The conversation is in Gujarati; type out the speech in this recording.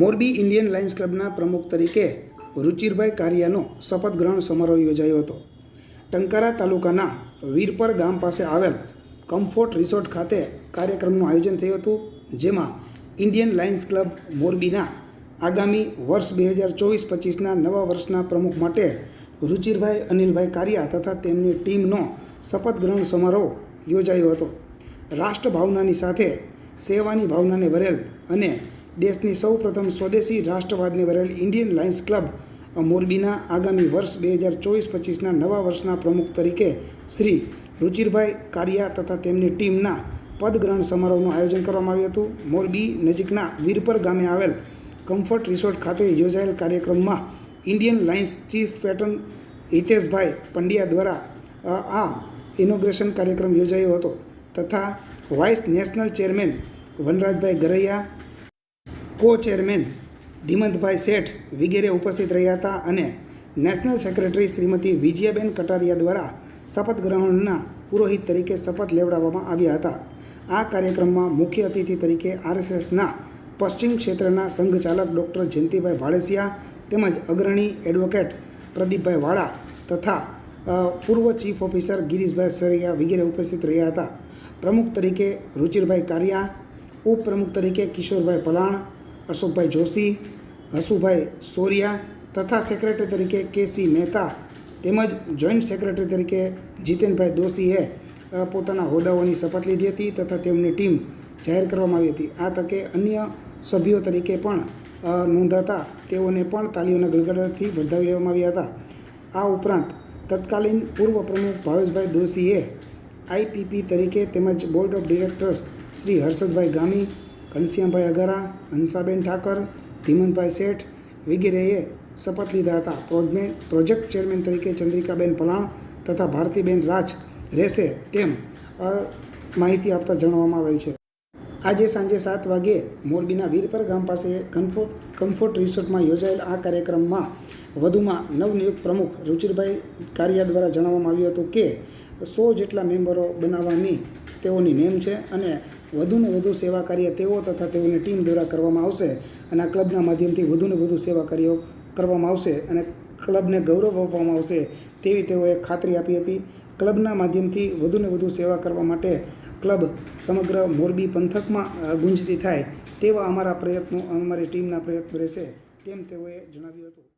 મોરબી ઇન્ડિયન લાયન્સ ક્લબના પ્રમુખ તરીકે રુચિરભાઈ કારિયાનો શપથ ગ્રહણ સમારોહ યોજાયો હતો. ટંકારા તાલુકાના વીરપર ગામ પાસે આવેલ કમ્ફોર્ટ રિસોર્ટ ખાતે કાર્યક્રમનું આયોજન થયું હતું, જેમાં ઇન્ડિયન લાયન્સ ક્લબ મોરબીના આગામી વર્ષ બે હજાર ચોવીસ પચીસના નવા વર્ષના પ્રમુખ માટે રુચિરભાઈ અનિલભાઈ કારિયા તથા તેમની ટીમનો શપથ ગ્રહણ સમારોહ યોજાયો હતો. રાષ્ટ્રભાવનાની સાથે સેવાની ભાવનાને વરેલ અને દેશની સૌપ્રથમ સ્વદેશી રાષ્ટ્રવાદને વરેલ ઇન્ડિયન લાયન્સ ક્લબ મોરબીના આગામી વર્ષ બે હજાર ચોવીસ પચીસના નવા વર્ષના પ્રમુખ તરીકે શ્રી રુચિરભાઈ કારિયા તથા તેમની ટીમના પદગ્રહણ સમારોહનું આયોજન કરવામાં આવ્યું હતું. મોરબી નજીકના વીરપર ગામે આવેલ કમ્ફર્ટ રિસોર્ટ ખાતે યોજાયેલ કાર્યક્રમમાં Indian Lions chief pattern Hiteshbhai Pandya દ્વારા આ ઇનોગ્રેશન કાર્યક્રમ યોજાયો હતો તથા vice national chairman Vanrajbhai Garaiya co chairman Dhimantbhai Sheth વગેરે ઉપસ્થિત રહ્યા હતા અને નેશનલ સેક્રેટરી શ્રીમતી વિજયાબેન કટારિયા દ્વારા શપથ ગ્રહણના પુરોહિત તરીકે શપથ લેવડાવવામાં આવ્યા હતા. આ કાર્યક્રમમાં મુખ્ય અતિથિ તરીકે આરએસએસના પશ્ચિમ ક્ષેત્રના સંઘચાલક ડૉક્ટર જયંતિભાઈ ભાડેસિયા તેમજ અગ્રણી એડવોકેટ પ્રદીપભાઈ વાળા તથા પૂર્વ ચીફ ઓફિસર ગિરીશભાઈ સરિયા વગેરે ઉપસ્થિત રહ્યા હતા. પ્રમુખ તરીકે રુચિરભાઈ કારિયા, ઉપપ્રમુખ તરીકે કિશોરભાઈ પલાણ અશોકભાઈ જોશી હસુભાઈ સોરિયા તથા સેક્રેટરી તરીકે કેસી મહેતા તેમજ જોઈન્ટ સેક્રેટરી તરીકે જીતેનભાઈ દોશીએ પોતાના હોદ્દાઓની શપથ લીધી હતી તથા તેમની ટીમ જાહેર કરવામાં આવી હતી. આ તકે અન્ય સભ્યો તરીકે પણ નોંધાતા તેઓને પણ તાલીઓના ગળગડાથી વધાવી લેવામાં આવ્યા હતા. આ ઉપરાંત તત્કાલીન પૂર્વ પ્રમુખ ભાવેશભાઈ દોશીએ આઈપીપી તરીકે તેમજ board of director Shri Harshadbhai Gami Ghanshyambhai Agra, Hansaben Thakar Dhimantbhai Sheth વગેરેએ શપથ લીધા હતા. પ્રોજેક્ટ ચેરમેન તરીકે ચંદ્રિકાબેન પલાણ તથા ભારતીબેન રાજ રહેશે તેમ માહિતી આપતા જણાવવામાં આવેલ છે. આજે સાંજે સાત વાગ્યે મોરબીના વીરપર ગામ પાસે કમ્ફોર્ટ કમ્ફર્ટ રિસોર્ટમાં યોજાયેલ આ કાર્યક્રમમાં વધુમાં નવનિયુક્ત પ્રમુખ રુચિરભાઈ કારિયા દ્વારા જણાવવામાં આવ્યું હતું કે સો જેટલા મેમ્બરો બનાવવાની તેઓની નેમ છે અને વધુને વધુ સેવા કાર્ય તેઓ તથા તેઓની ટીમ દ્વારા કરવામાં આવશે અને આ ક્લબના માધ્યમથી વધુને વધુ સેવા કાર્યો કરવામાં આવશે અને ક્લબને ગૌરવ આપવામાં આવશે તેવી તેઓએ ખાતરી આપી હતી. ક્લબના માધ્યમથી વધુને વધુ સેવા કરવા માટે ક્લબ સમગ્ર મોરબી પંથકમાં ગુંજતી થાય તેવા અમારા પ્રયત્નો, અમારી ટીમના પ્રયત્નો રહેશે તેમ તેઓએ જણાવ્યું હતું.